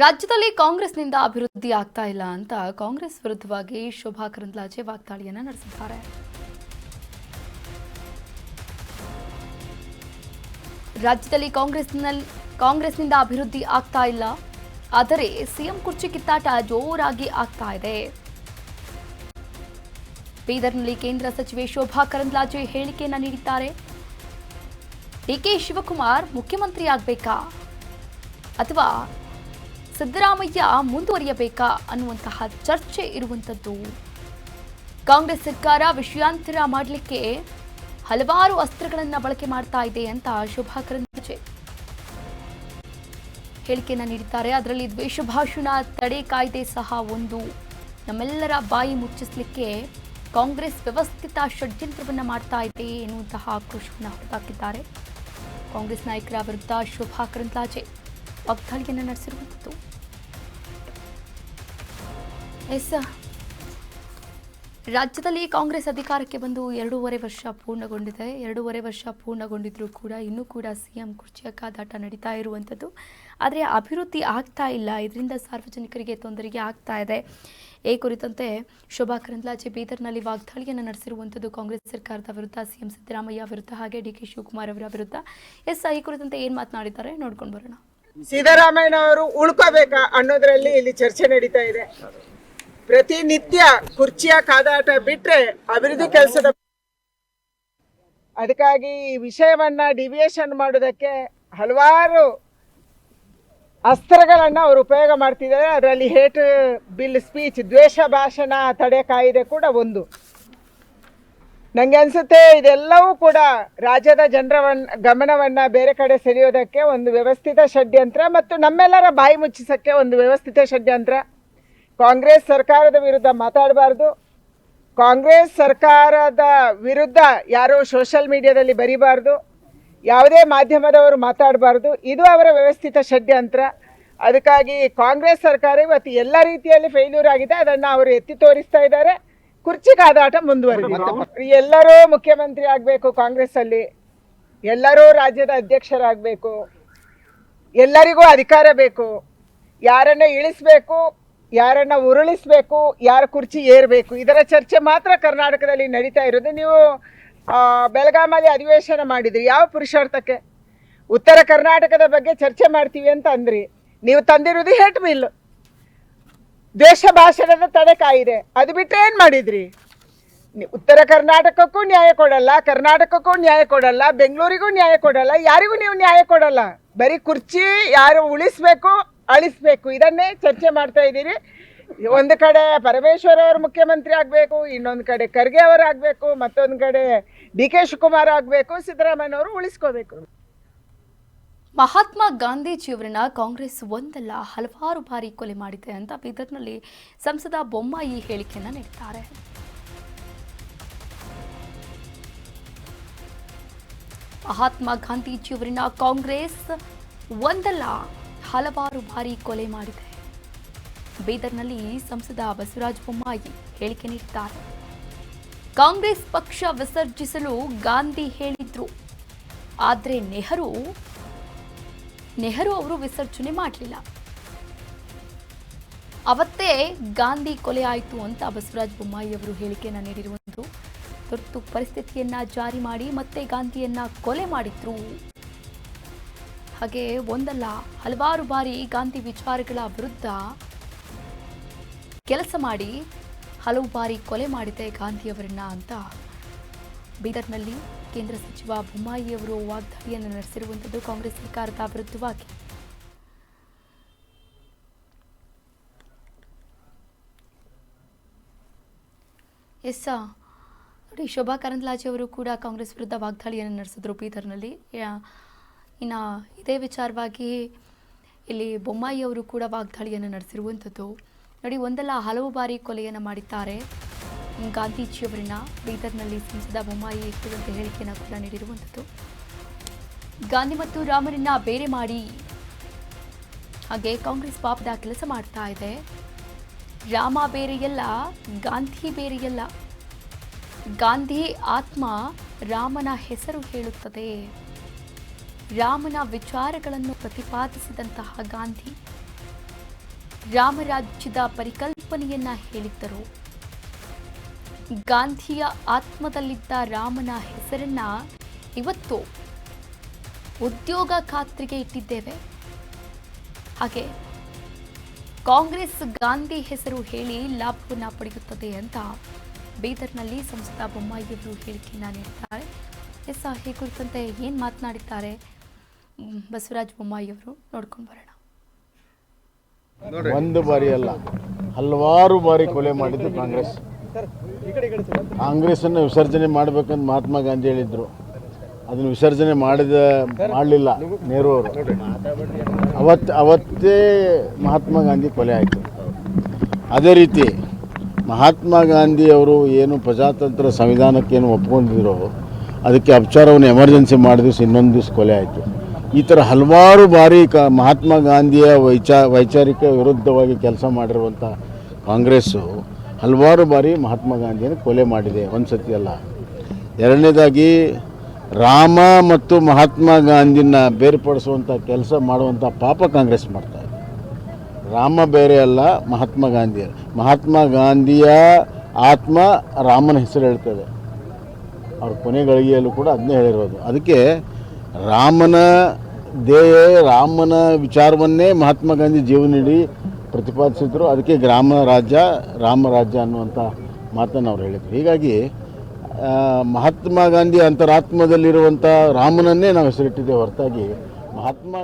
ರಾಜ್ಯದಲ್ಲಿ ಕಾಂಗ್ರೆಸ್ನಿಂದ ಅಭಿವೃದ್ಧಿ ಆಗ್ತಾ ಇಲ್ಲ ಅಂತ ಕಾಂಗ್ರೆಸ್ ವಿರುದ್ಧವಾಗಿ ಶೋಭಾ ಕರಂದ್ಲಾಜೆ ವಾಗ್ದಾಳಿಯನ್ನ ನಡೆಸಿದ್ದಾರೆ. ರಾಜ್ಯದಲ್ಲಿ ಕಾಂಗ್ರೆಸ್ನಲ್ಲಿ ಕಾಂಗ್ರೆಸ್ನಿಂದ ಅಭಿವೃದ್ಧಿ ಆಗ್ತಾ ಇಲ್ಲ. ಆದರೆ ಸಿಎಂ ಕುರ್ಚಿ ಕಿತ್ತಾಟ ಜೋರಾಗಿ ಆಗ್ತಾ ಇದೆ. ಬೀದರ್ನಲ್ಲಿ ಕೇಂದ್ರ ಸಚಿವೆ ಶೋಭಾ ಕರಂದ್ಲಾಜೆ ಹೇಳಿಕೆಯನ್ನ ನೀಡಿದ್ದಾರೆ. ಡಿಕೆ ಶಿವಕುಮಾರ್ ಮುಖ್ಯಮಂತ್ರಿ ಆಗ್ಬೇಕಾ ಅಥವಾ ಸಿದ್ದರಾಮಯ್ಯ ಮುಂದುವರಿಯಬೇಕಾ ಅನ್ನುವಂತಹ ಚರ್ಚೆ ಇರುವಂಥದ್ದು. ಕಾಂಗ್ರೆಸ್ ಸರ್ಕಾರ ವಿಷಯಾಂತರ ಮಾಡಲಿಕ್ಕೆ ಹಲವಾರು ಅಸ್ತ್ರಗಳನ್ನು ಬಳಕೆ ಮಾಡ್ತಾ ಇದೆ ಅಂತ ಶೋಭಾ ಕರಂದ್ಲಾಜೆ ಹೇಳಿಕೆಯನ್ನ ನೀಡಿದ್ದಾರೆ. ಅದರಲ್ಲಿ ದ್ವೇಷ ಭಾಷಣ ತಡೆ ಕಾಯ್ದೆ ಸಹ ಒಂದು. ನಮ್ಮೆಲ್ಲರ ಬಾಯಿ ಮುಚ್ಚಿಸಲಿಕ್ಕೆ ಕಾಂಗ್ರೆಸ್ ವ್ಯವಸ್ಥಿತ ಷಡ್ಯಂತ್ರವನ್ನ ಮಾಡ್ತಾ ಇದೆ ಎನ್ನುವಂತಹ ಆಕ್ರೋಶವನ್ನು ಹೊರತಾಕಿದ್ದಾರೆ ಕಾಂಗ್ರೆಸ್ ನಾಯಕರ ವಿರುದ್ಧ ಶೋಭಾ ಕರಂದ್ಲಾಜೆ ವಾಗ್ದಾಳಿಯನ್ನು ನಡೆಸಿರುವಂಥದ್ದು. ಎಸ್ ರಾಜ್ಯದಲ್ಲಿ ಕಾಂಗ್ರೆಸ್ ಅಧಿಕಾರಕ್ಕೆ ಬಂದು ಎರಡೂವರೆ ವರ್ಷ ಪೂರ್ಣಗೊಂಡಿದೆ. ಎರಡೂವರೆ ವರ್ಷ ಪೂರ್ಣಗೊಂಡಿದ್ರೂ ಕೂಡ ಇನ್ನೂ ಕೂಡ ಸಿಎಂ ಕುರ್ಚಿಯ ಕಾದಾಟ ನಡೀತಾ ಇರುವಂಥದ್ದು. ಆದರೆ ಅಭಿವೃದ್ಧಿ ಆಗ್ತಾ ಇಲ್ಲ. ಇದರಿಂದ ಸಾರ್ವಜನಿಕರಿಗೆ ತೊಂದರೆಗೆ ಆಗ್ತಾ ಇದೆ. ಈ ಕುರಿತಂತೆ ಶೋಭಾ ಕರಂದ್ಲಾಜೆ ಬೀದರ್ನಲ್ಲಿ ವಾಗ್ದಾಳಿಯನ್ನು ನಡೆಸಿರುವಂಥದ್ದು ಕಾಂಗ್ರೆಸ್ ಸರ್ಕಾರದ ವಿರುದ್ಧ, ಸಿಎಂ ಸಿದ್ದರಾಮಯ್ಯ ವಿರುದ್ಧ, ಹಾಗೆ ಡಿ ಕೆ ಶಿವಕುಮಾರ್ ಅವರ ವಿರುದ್ಧ. ಎಸ್ ಈ ಕುರಿತಂತೆ ಏನು ಮಾತನಾಡಿದ್ದಾರೆ? ನೋಡ್ಕೊಂಡು ಬರೋಣ. ಸಿದ್ದರಾಮಯ್ಯನವರು ಉಳ್ಕೋಬೇಕಾ ಅನ್ನೋದ್ರಲ್ಲಿ ಇಲ್ಲಿ ಚರ್ಚೆ ನಡೀತಾ ಇದೆ. ಪ್ರತಿನಿತ್ಯ ಕುರ್ಚಿಯ ಕಾದಾಟ ಬಿಟ್ರೆ ಅಭಿವೃದ್ಧಿ ಕೆಲಸದ ಅದಕ್ಕಾಗಿ ಈ ವಿಷಯವನ್ನ ಡಿವಿಯೇಷನ್ ಮಾಡೋದಕ್ಕೆ ಹಲವಾರು ಅಸ್ತ್ರಗಳನ್ನ ಅವರು ಉಪಯೋಗ ಮಾಡ್ತಿದ್ದಾರೆ. ಅದರಲ್ಲಿ ಹೇಟ್, ಬಿಲ್ ಸ್ಪೀಚ್ ದ್ವೇಷ, ಭಾಷಣ, ತಡೆ ಕಾಯಿದೆ ಕೂಡ ಒಂದು. ನನಗೆ ಅನಿಸುತ್ತೆ ಇದೆಲ್ಲವೂ ಕೂಡ ರಾಜ್ಯದ ಜನರವನ್ನ ಗಮನವನ್ನು ಬೇರೆ ಕಡೆ ಸೆಳೆಯೋದಕ್ಕೆ ಒಂದು ವ್ಯವಸ್ಥಿತ ಷಡ್ಯಂತ್ರ ಮತ್ತು ನಮ್ಮೆಲ್ಲರ ಬಾಯಿ ಮುಚ್ಚಿಸೋಕ್ಕೆ ಒಂದು ವ್ಯವಸ್ಥಿತ ಷಡ್ಯಂತ್ರ. ಕಾಂಗ್ರೆಸ್ ಸರ್ಕಾರದ ವಿರುದ್ಧ ಮಾತಾಡಬಾರ್ದು. ಕಾಂಗ್ರೆಸ್ ಸರ್ಕಾರದ ವಿರುದ್ಧ ಯಾರೋ ಸೋಷಲ್ ಮೀಡಿಯಾದಲ್ಲಿ ಬರೀಬಾರ್ದು. ಯಾವುದೇ ಮಾಧ್ಯಮದವರು ಮಾತಾಡಬಾರ್ದು. ಇದು ಅವರ ವ್ಯವಸ್ಥಿತ ಷಡ್ಯಂತ್ರ. ಅದಕ್ಕಾಗಿ ಕಾಂಗ್ರೆಸ್ ಸರ್ಕಾರ ಇವತ್ತು ಎಲ್ಲ ರೀತಿಯಲ್ಲಿ ಫೇಲ್ಯೂರ್ ಆಗಿದೆ. ಅದನ್ನು ಅವರು ಎತ್ತಿ ತೋರಿಸ್ತಾ ಇದ್ದಾರೆ. ಕುರ್ಚಿ ಕಾದಾಟ ಮುಂದುವರೆದಿದೆ. ಎಲ್ಲರೂ ಮುಖ್ಯಮಂತ್ರಿ ಆಗಬೇಕು ಕಾಂಗ್ರೆಸ್ಸಲ್ಲಿ. ಎಲ್ಲರೂ ರಾಜ್ಯದ ಅಧ್ಯಕ್ಷರಾಗಬೇಕು. ಎಲ್ಲರಿಗೂ ಅಧಿಕಾರ ಬೇಕು. ಯಾರನ್ನ ಇಳಿಸ್ಬೇಕು ಯಾರನ್ನ ಉರುಳಿಸ್ಬೇಕು, ಯಾರ ಕುರ್ಚಿ ಏರಬೇಕು, ಇದರ ಚರ್ಚೆ ಮಾತ್ರ ಕರ್ನಾಟಕದಲ್ಲಿ ನಡೀತಾ ಇರೋದು. ನೀವು ಬೆಳಗಾಮಲ್ಲಿ ಅಧಿವೇಶನ ಮಾಡಿದ್ರಿ, ಯಾವ ಪುರುಷಾರ್ಥಕ್ಕೆ? ಉತ್ತರ ಕರ್ನಾಟಕದ ಬಗ್ಗೆ ಚರ್ಚೆ ಮಾಡ್ತೀವಿ ಅಂತ ಅಂದ್ರಿ. ನೀವು ತಂದಿರೋದು ಹೇಟ್ ಬಿಲ್ ದ್ವೇಷ ಭಾಷಣದ ತಡೆ ಕಾಯಿದೆ. ಅದು ಬಿಟ್ಟು ಏನು ಮಾಡಿದ್ರಿ? ಉತ್ತರ ಕರ್ನಾಟಕಕ್ಕೂ ನ್ಯಾಯ ಕೊಡಲ್ಲ, ಕರ್ನಾಟಕಕ್ಕೂ ನ್ಯಾಯ ಕೊಡಲ್ಲ, ಬೆಂಗಳೂರಿಗೂ ನ್ಯಾಯ ಕೊಡಲ್ಲ, ಯಾರಿಗೂ ನೀವು ನ್ಯಾಯ ಕೊಡಲ್ಲ. ಬರೀ ಕುರ್ಚಿ ಯಾರು ಉಳಿಸ್ಬೇಕು ಅಳಿಸ್ಬೇಕು. ಇದನ್ನೇ ಚರ್ಚೆ ಮಾಡ್ತಾ ಇದ್ದೀರಿ. ಒಂದು ಕಡೆ ಪರಮೇಶ್ವರ್ ಅವರು ಮುಖ್ಯಮಂತ್ರಿ ಆಗಬೇಕು, ಇನ್ನೊಂದು ಕಡೆ ಖರ್ಗೆ ಅವರು ಆಗಬೇಕು, ಮತ್ತೊಂದು ಕಡೆ ಡಿ ಕೆ ಶಿವಕುಮಾರ್ ಆಗಬೇಕು ಸಿದ್ದರಾಮಯ್ಯನವರು ಉಳಿಸ್ಕೋಬೇಕು. ಮಹಾತ್ಮ ಗಾಂಧೀಜಿಯವರನ್ನ ಕಾಂಗ್ರೆಸ್ ಒಂದಲ್ಲ, ಹಲವಾರು ಬಾರಿ ಕೊಲೆ ಮಾಡಿದೆ ಅಂತ ಬೀದರ್ನಲ್ಲಿ ಸಂಸದ ಬೊಮ್ಮಾಯಿ ಹೇಳಿಕೆಯನ್ನು ನೀಡಿದ್ದಾರೆ. ಮಹಾತ್ಮ ಗಾಂಧೀಜಿಯವರನ್ನ ಕಾಂಗ್ರೆಸ್ ಒಂದಲ್ಲ ಹಲವಾರು ಬಾರಿ ಕೊಲೆ ಮಾಡಿದೆ. ಬೀದರ್ನಲ್ಲಿ ಸಂಸದ ಬಸವರಾಜ ಬೊಮ್ಮಾಯಿ ಹೇಳಿಕೆ ನೀಡಿದ್ದಾರೆ. ಕಾಂಗ್ರೆಸ್ ಪಕ್ಷ ವಿಸರ್ಜಿಸಲು ಗಾಂಧಿ ಹೇಳಿದ್ರು. ಆದರೆ ನೆಹರು ನೆಹರು ಅವರು ವಿಸರ್ಜನೆ ಮಾಡಲಿಲ್ಲ. ಅವತ್ತೇ ಗಾಂಧಿ ಕೊಲೆ ಆಯಿತು ಅಂತ ಬಸವರಾಜ ಬೊಮ್ಮಾಯಿ ಅವರು ಹೇಳಿಕೆಯನ್ನು ನೀಡಿರುವುದು, ತುರ್ತು ಪರಿಸ್ಥಿತಿಯನ್ನ ಜಾರಿ ಮಾಡಿ ಮತ್ತೆ ಗಾಂಧಿಯನ್ನ ಕೊಲೆ ಮಾಡಿದ್ರು. ಹಾಗೆ ಒಂದಲ್ಲ, ಹಲವಾರು ಬಾರಿ ಗಾಂಧಿ ವಿಚಾರಗಳ ವಿರುದ್ಧ ಕೆಲಸ ಮಾಡಿ, ಹಲವು ಬಾರಿ ಕೊಲೆ ಮಾಡಿದೆ ಗಾಂಧಿಯವರನ್ನ ಅಂತ. ಬೀದರ್ನಲ್ಲಿ ಕೇಂದ್ರ ಸಚಿವ ಬೊಮ್ಮಾಯಿಯವರು ವಾಗ್ದಾಳಿಯನ್ನು ನಡೆಸಿರುವಂಥದ್ದು ಕಾಂಗ್ರೆಸ್ ಸರ್ಕಾರದ ವಿರುದ್ಧವಾಗಿ. ಎಸ್ ನೋಡಿ, ಶೋಭಾ ಕರಂದ್ಲಾಜೆ ಅವರು ಕೂಡ ಕಾಂಗ್ರೆಸ್ ವಿರುದ್ಧ ವಾಗ್ದಾಳಿಯನ್ನು ನಡೆಸಿದ್ರು ಬೀದರ್ನಲ್ಲಿ. ಇನ್ನು ಇದೇ ವಿಚಾರವಾಗಿ ಇಲ್ಲಿ ಬೊಮ್ಮಾಯಿ ಅವರು ಕೂಡ ವಾಗ್ದಾಳಿಯನ್ನು ನಡೆಸಿರುವಂಥದ್ದು. ನೋಡಿ, ಒಂದಲ್ಲ ಹಲವು ಬಾರಿ ಕೊಲೆಯನ್ನು ಮಾಡಿದ್ದಾರೆ. ಗಾಂಧೀಜಿಯವರನ್ನ ಬೀದರ್ನಲ್ಲಿ ಸಂಸದ ಬೊಮ್ಮಾಯಿ ಇಟ್ಟಿರುವಂಥ ಹೇಳಿಕೆಯನ್ನು ಕೂಡ ನೀಡಿರುವಂಥದ್ದು. ಗಾಂಧಿ ಮತ್ತು ರಾಮರನ್ನ ಬೇರೆ ಮಾಡಿ ಹಾಗೆ ಕಾಂಗ್ರೆಸ್ ಪಾಪದ ಕೆಲಸ ಮಾಡ್ತಾ ಇದೆ. ರಾಮ ಬೇರೆಯಲ್ಲ, ಗಾಂಧಿ ಬೇರೆಯಲ್ಲ. ಗಾಂಧಿ ಆತ್ಮ ರಾಮನ ಹೆಸರು ಹೇಳುತ್ತದೆ. ರಾಮನ ವಿಚಾರಗಳನ್ನು ಪ್ರತಿಪಾದಿಸಿದಂತಹ ಗಾಂಧಿ ರಾಮರಾಜ್ಯದ ಪರಿಕಲ್ಪನೆಯನ್ನ ಹೇಳಿದ್ದರು. ಗಾಂಧಿಯ ಆತ್ಮದಲ್ಲಿದ್ದ ರಾಮನ ಹೆಸರನ್ನ ಇವತ್ತು ಉದ್ಯೋಗ ಖಾತ್ರಿಗೆ ಇಟ್ಟಿದ್ದೇವೆ. ಹಾಗೆ ಕಾಂಗ್ರೆಸ್ ಗಾಂಧಿ ಹೆಸರು ಹೇಳಿ ಲಾಭವನ್ನು ಪಡೆಯುತ್ತದೆ ಅಂತ ಬೀದರ್ನಲ್ಲಿ ಸಂಸದ ಬೊಮ್ಮಾಯಿಯವರು ಹೇಳಿಕೆಯನ್ನ ನೀಡಿದ್ದಾರೆ ಎಸ್ ಈ ಕುರಿತಂತೆ ಏನು ಮಾತನಾಡಿದ್ದಾರೆ? ಬಸವರಾಜ ಬೊಮ್ಮಾಯಿಯವರು ನೋಡ್ಕೊಂಡು ಬರೋಣ. ಒಂದು ಬಾರಿ ಅಲ್ಲ, ಹಲವಾರು ಬಾರಿ ಕೊಲೆ ಮಾಡಿದ್ದು ಕಾಂಗ್ರೆಸ್. ಕಾಂಗ್ರೆಸ್ಸನ್ನು ವಿಸರ್ಜನೆ ಮಾಡಬೇಕಂತ ಮಹಾತ್ಮ ಗಾಂಧಿ ಹೇಳಿದ್ರು. ಅದನ್ನು ವಿಸರ್ಜನೆ ಮಾಡಿದ, ಮಾಡಲಿಲ್ಲ ನೆಹರು ಅವರು. ಅವತ್ತು ಅವತ್ತೇ ಮಹಾತ್ಮ ಗಾಂಧಿ ಕೊಲೆ ಆಯಿತು. ಅದೇ ರೀತಿ ಮಹಾತ್ಮ ಗಾಂಧಿ ಅವರು ಏನು ಪ್ರಜಾತಂತ್ರ ಸಂವಿಧಾನಕ್ಕೇನು ಒಪ್ಕೊಂಡಿದ್ರು ಅದಕ್ಕೆ ಅಪಚಾರವನ್ನು ಎಮರ್ಜೆನ್ಸಿ ದಿವಸ ಇನ್ನೊಂದು ದಿವಸ ಕೊಲೆ ಆಯಿತು. ಈ ಥರ ಹಲವಾರು ಬಾರಿ ಕ ಮಹಾತ್ಮ ಗಾಂಧಿಯ ವೈಚಾ, ವೈಚಾರಿಕ ವಿರುದ್ಧವಾಗಿ ಕೆಲಸ ಮಾಡಿರುವಂಥ ಕಾಂಗ್ರೆಸ್ಸು ಹಲವಾರು ಬಾರಿ ಮಹಾತ್ಮ ಗಾಂಧಿಯನ್ನು ಕೊಲೆ ಮಾಡಿದೆ ಒಂದು ಸತಿ ಅಲ್ಲ ಎರಡನೇದಾಗಿ ರಾಮ ಮತ್ತು ಮಹಾತ್ಮ ಗಾಂಧಿನ ಬೇರ್ಪಡಿಸುವಂಥ ಕೆಲಸ ಮಾಡುವಂಥ ಪಾಪ ಕಾಂಗ್ರೆಸ್ ಮಾಡ್ತಾ ಇದೆ. ರಾಮ ಬೇರೆ ಅಲ್ಲ, ಮಹಾತ್ಮ ಗಾಂಧಿ ಮಹಾತ್ಮ ಗಾಂಧಿಯ ಆತ್ಮ ರಾಮನ ಹೆಸರು ಹೇಳ್ತದೆ. ಅವ್ರ ಕೊನೆಗಳಿಗೆಯಲ್ಲೂ ಕೂಡ ಅದನ್ನೇ ಹೇಳಿರೋದು. ಅದಕ್ಕೆ ರಾಮನ ದೇಹ ರಾಮನ ವಿಚಾರವನ್ನೇ ಮಹಾತ್ಮ ಗಾಂಧಿ ಜೀವನಡಿ ಪ್ರತಿಪಾದಿಸಿದ್ರು. ಅದಕ್ಕೆ ಗ್ರಾಮ ರಾಜ್ಯ, ರಾಮ ರಾಜ್ಯ ಅನ್ನುವಂಥ ಮಾತನ್ನು ಅವ್ರು ಹೇಳಿದರು. ಹೀಗಾಗಿ ಮಹಾತ್ಮ ಗಾಂಧಿ ಅಂತರಾತ್ಮದಲ್ಲಿರುವಂಥ ರಾಮನನ್ನೇ ನಾವು ಹೆಸರಿಟ್ಟಿದ್ದೇವೆ ಹೊರತಾಗಿ ಮಹಾತ್ಮ